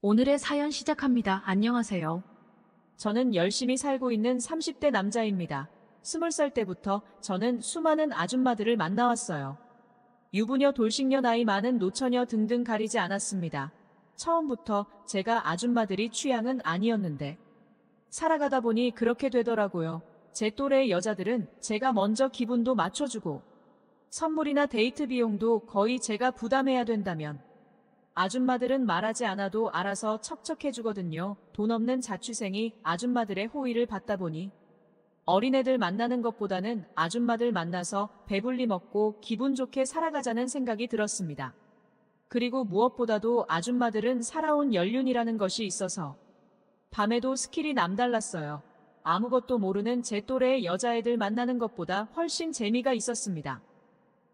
오늘의 사연 시작합니다. 안녕하세요. 저는 열심히 살고 있는 30대 남자입니다. 20살 때부터 저는 수많은 아줌마들을 만나왔어요. 유부녀, 돌싱녀, 나이 많은 노처녀 등등 가리지 않았습니다. 처음부터 제가 아줌마들이 취향은 아니었는데 살아가다 보니 그렇게 되더라고요. 제 또래의 여자들은 제가 먼저 기분도 맞춰주고 선물이나 데이트 비용도 거의 제가 부담해야 된다면 아줌마들은 말하지 않아도 알아서 척척해주거든요. 돈 없는 자취생이 아줌마들의 호의를 받다 보니 어린애들 만나는 것보다는 아줌마들 만나서 배불리 먹고 기분 좋게 살아가자는 생각이 들었습니다. 그리고 무엇보다도 아줌마들은 살아온 연륜이라는 것이 있어서 밤에도 스킬이 남달랐어요. 아무것도 모르는 제 또래의 여자애들 만나는 것보다 훨씬 재미가 있었습니다.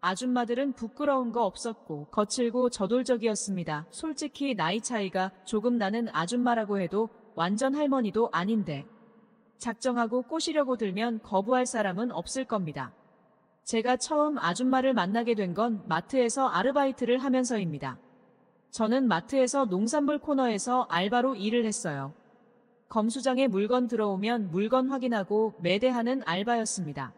아줌마들은 부끄러운 거 없었고 거칠고 저돌적이었습니다. 솔직히 나이 차이가 조금 나는 아줌마라고 해도 완전 할머니도 아닌데 작정하고 꼬시려고 들면 거부할 사람은 없을 겁니다. 제가 처음 아줌마를 만나게 된 건 마트에서 아르바이트를 하면서입니다. 저는 마트에서 농산물 코너에서 알바로 일을 했어요. 검수장에 물건 들어오면 물건 확인하고 매대하는 알바였습니다.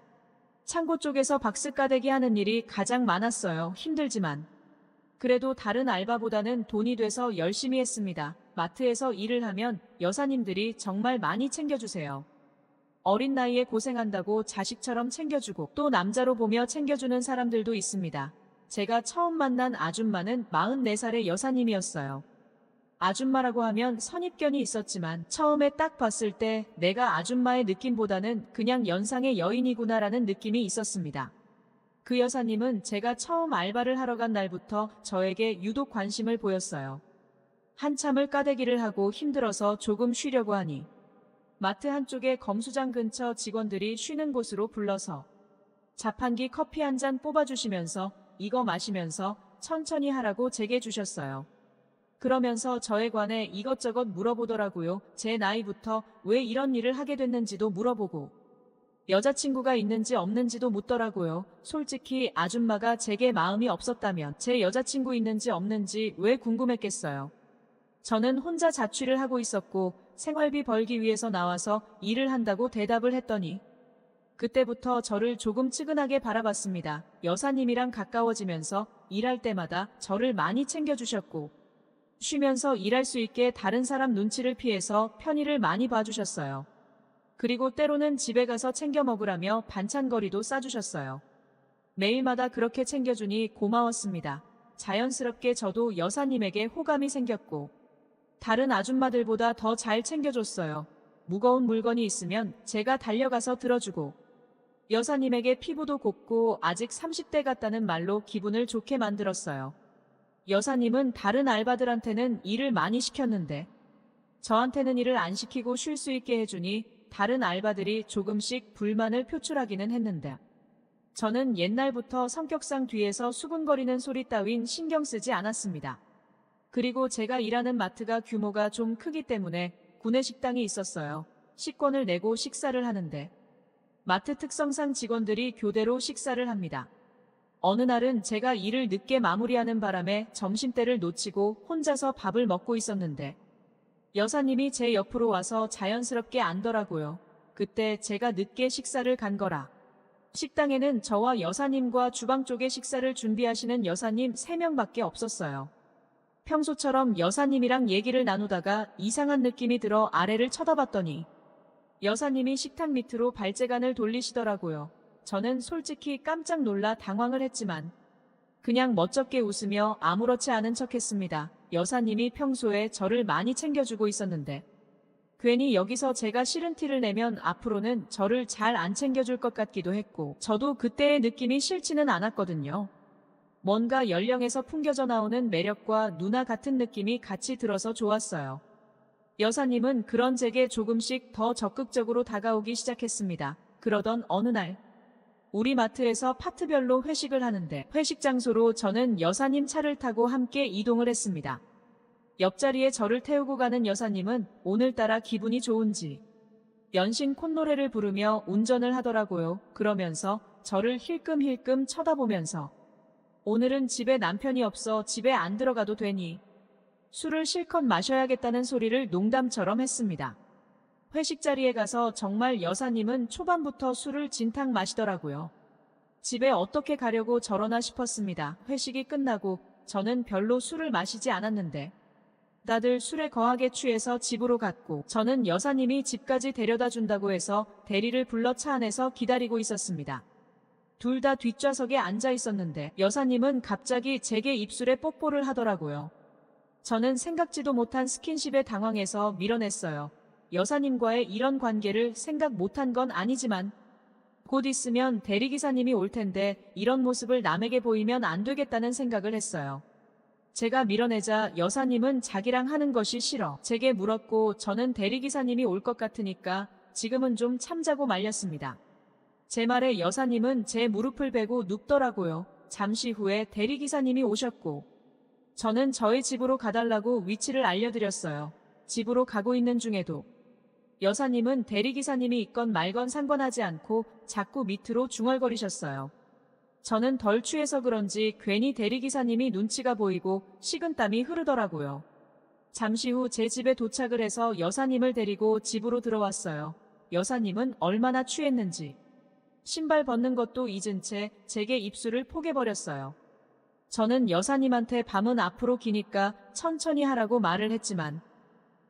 창고 쪽에서 박스 까대기 하는 일이 가장 많았어요. 힘들지만. 그래도 다른 알바보다는 돈이 돼서 열심히 했습니다. 마트에서 일을 하면 여사님들이 정말 많이 챙겨주세요. 어린 나이에 고생한다고 자식처럼 챙겨주고 또 남자로 보며 챙겨주는 사람들도 있습니다. 제가 처음 만난 아줌마는 44살의 여사님이었어요. 아줌마라고 하면 선입견이 있었지만 처음에 딱 봤을 때 내가 아줌마의 느낌보다는 그냥 연상의 여인이구나라는 느낌이 있었습니다. 그 여사님은 제가 처음 알바를 하러 간 날부터 저에게 유독 관심을 보였어요. 한참을 까대기를 하고 힘들어서 조금 쉬려고 하니 마트 한쪽에 검수장 근처 직원들이 쉬는 곳으로 불러서 자판기 커피 한 잔 뽑아주시면서 이거 마시면서 천천히 하라고 제게 주셨어요. 그러면서 저에 관해 이것저것 물어보더라고요. 제 나이부터 왜 이런 일을 하게 됐는지도 물어보고 여자친구가 있는지 없는지도 묻더라고요. 솔직히 아줌마가 제게 마음이 없었다면 제 여자친구 있는지 없는지 왜 궁금했겠어요. 저는 혼자 자취를 하고 있었고 생활비 벌기 위해서 나와서 일을 한다고 대답을 했더니 그때부터 저를 조금 측은하게 바라봤습니다. 여사님이랑 가까워지면서 일할 때마다 저를 많이 챙겨주셨고 쉬면서 일할 수 있게 다른 사람 눈치를 피해서 편의를 많이 봐주셨어요. 그리고 때로는 집에 가서 챙겨 먹으라며 반찬거리도 싸주셨어요. 매일마다 그렇게 챙겨주니 고마웠습니다. 자연스럽게 저도 여사님에게 호감이 생겼고 다른 아줌마들보다 더 잘 챙겨줬어요. 무거운 물건이 있으면 제가 달려가서 들어주고 여사님에게 피부도 곱고 아직 30대 같다는 말로 기분을 좋게 만들었어요. 여사님은 다른 알바들한테는 일을 많이 시켰는데 저한테는 일을 안 시키고 쉴 수 있게 해주니 다른 알바들이 조금씩 불만을 표출하기는 했는데 저는 옛날부터 성격상 뒤에서 수근거리는 소리 따윈 신경 쓰지 않았습니다. 그리고 제가 일하는 마트가 규모가 좀 크기 때문에 구내식당이 있었어요. 식권을 내고 식사를 하는데 마트 특성상 직원들이 교대로 식사를 합니다. 어느 날은 제가 일을 늦게 마무리하는 바람에 점심때를 놓치고 혼자서 밥을 먹고 있었는데 여사님이 제 옆으로 와서 자연스럽게 안더라고요. 그때 제가 늦게 식사를 간 거라. 식당에는 저와 여사님과 주방 쪽에 식사를 준비하시는 여사님 3명밖에 없었어요. 평소처럼 여사님이랑 얘기를 나누다가 이상한 느낌이 들어 아래를 쳐다봤더니 여사님이 식탁 밑으로 발재간을 돌리시더라고요. 저는 솔직히 깜짝 놀라 당황을 했지만 그냥 멋쩍게 웃으며 아무렇지 않은 척 했습니다. 여사님이 평소에 저를 많이 챙겨주고 있었는데 괜히 여기서 제가 싫은 티를 내면 앞으로는 저를 잘 안 챙겨줄 것 같기도 했고 저도 그때의 느낌이 싫지는 않았거든요. 뭔가 연령에서 풍겨져 나오는 매력과 누나 같은 느낌이 같이 들어서 좋았어요. 여사님은 그런 제게 조금씩 더 적극적으로 다가오기 시작했습니다. 그러던 어느 날 우리 마트에서 파트별로 회식을 하는데 회식 장소로 저는 여사님 차를 타고 함께 이동을 했습니다. 옆자리에 저를 태우고 가는 여사님은 오늘따라 기분이 좋은지 연신 콧노래를 부르며 운전을 하더라고요. 그러면서 저를 힐끔힐끔 쳐다보면서 오늘은 집에 남편이 없어 집에 안 들어가도 되니 술을 실컷 마셔야겠다는 소리를 농담처럼 했습니다. 회식 자리에 가서 정말 여사님은 초반부터 술을 진탕 마시더라고요. 집에 어떻게 가려고 저러나 싶었습니다. 회식이 끝나고 저는 별로 술을 마시지 않았는데 다들 술에 거하게 취해서 집으로 갔고 저는 여사님이 집까지 데려다 준다고 해서 대리를 불러 차 안에서 기다리고 있었습니다. 둘 다 뒷좌석에 앉아 있었는데 여사님은 갑자기 제게 입술에 뽀뽀를 하더라고요. 저는 생각지도 못한 스킨십에 당황해서 밀어냈어요. 여사님과의 이런 관계를 생각 못한 건 아니지만 곧 있으면 대리기사님이 올 텐데 이런 모습을 남에게 보이면 안 되겠다는 생각을 했어요. 제가 밀어내자 여사님은 자기랑 하는 것이 싫어 제게 물었고 저는 대리기사님이 올 것 같으니까 지금은 좀 참자고 말렸습니다. 제 말에 여사님은 제 무릎을 베고 눕더라고요. 잠시 후에 대리기사님이 오셨고 저는 저희 집으로 가달라고 위치를 알려드렸어요. 집으로 가고 있는 중에도 여사님은 대리기사님이 있건 말건 상관하지 않고 자꾸 밑으로 중얼거리셨어요. 저는 덜 취해서 그런지 괜히 대리기사님이 눈치가 보이고 식은땀이 흐르더라고요. 잠시 후 제 집에 도착을 해서 여사님을 데리고 집으로 들어왔어요. 여사님은 얼마나 취했는지. 신발 벗는 것도 잊은 채 제게 입술을 포개버렸어요. 저는 여사님한테 밤은 앞으로 기니까 천천히 하라고 말을 했지만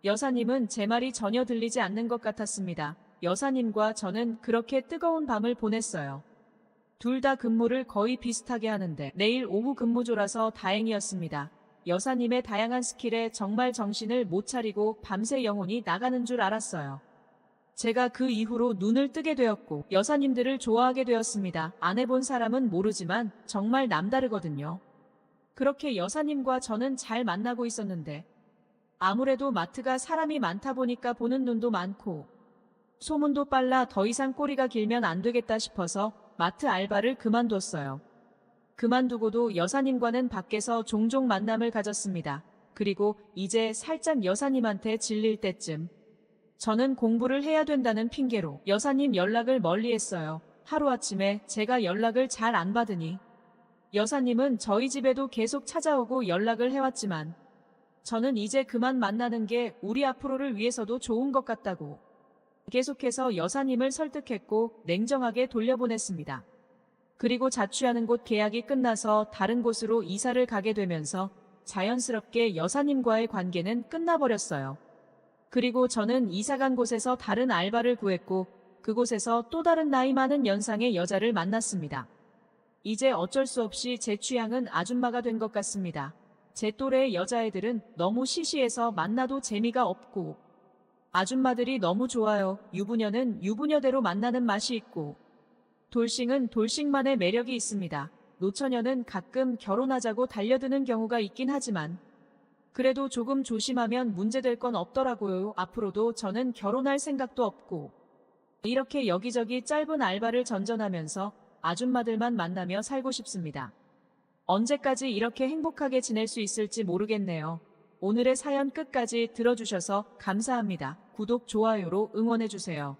여사님은 제 말이 전혀 들리지 않는 것 같았습니다. 여사님과 저는 그렇게 뜨거운 밤을 보냈어요. 둘 다 근무를 거의 비슷하게 하는데 내일 오후 근무조라서 다행이었습니다. 여사님의 다양한 스킬에 정말 정신을 못 차리고 밤새 영혼이 나가는 줄 알았어요. 제가 그 이후로 눈을 뜨게 되었고 여사님들을 좋아하게 되었습니다. 안 해본 사람은 모르지만 정말 남다르거든요. 그렇게 여사님과 저는 잘 만나고 있었는데 아무래도 마트가 사람이 많다 보니까 보는 눈도 많고 소문도 빨라 더 이상 꼬리가 길면 안 되겠다 싶어서 마트 알바를 그만뒀어요. 그만두고도 여사님과는 밖에서 종종 만남을 가졌습니다. 그리고 이제 살짝 여사님한테 질릴 때쯤 저는 공부를 해야 된다는 핑계로 여사님 연락을 멀리 했어요. 하루아침에 제가 연락을 잘 안 받으니 여사님은 저희 집에도 계속 찾아오고 연락을 해왔지만 저는 이제 그만 만나는 게 우리 앞으로를 위해서도 좋은 것 같다고 계속해서 여사님을 설득했고 냉정하게 돌려보냈습니다. 그리고 자취하는 곳 계약이 끝나서 다른 곳으로 이사를 가게 되면서 자연스럽게 여사님과의 관계는 끝나버렸어요. 그리고 저는 이사간 곳에서 다른 알바를 구했고 그곳에서 또 다른 나이 많은 연상의 여자를 만났습니다. 이제 어쩔 수 없이 제 취향은 아줌마가 된 것 같습니다. 제 또래의 여자애들은 너무 시시해서 만나도 재미가 없고 아줌마들이 너무 좋아요. 유부녀는 유부녀대로 만나는 맛이 있고 돌싱은 돌싱만의 매력이 있습니다. 노처녀는 가끔 결혼하자고 달려드는 경우가 있긴 하지만 그래도 조금 조심하면 문제될 건 없더라고요. 앞으로도 저는 결혼할 생각도 없고 이렇게 여기저기 짧은 알바를 전전하면서 아줌마들만 만나며 살고 싶습니다. 언제까지 이렇게 행복하게 지낼 수 있을지 모르겠네요. 오늘의 사연 끝까지 들어주셔서 감사합니다. 구독, 좋아요로 응원해주세요.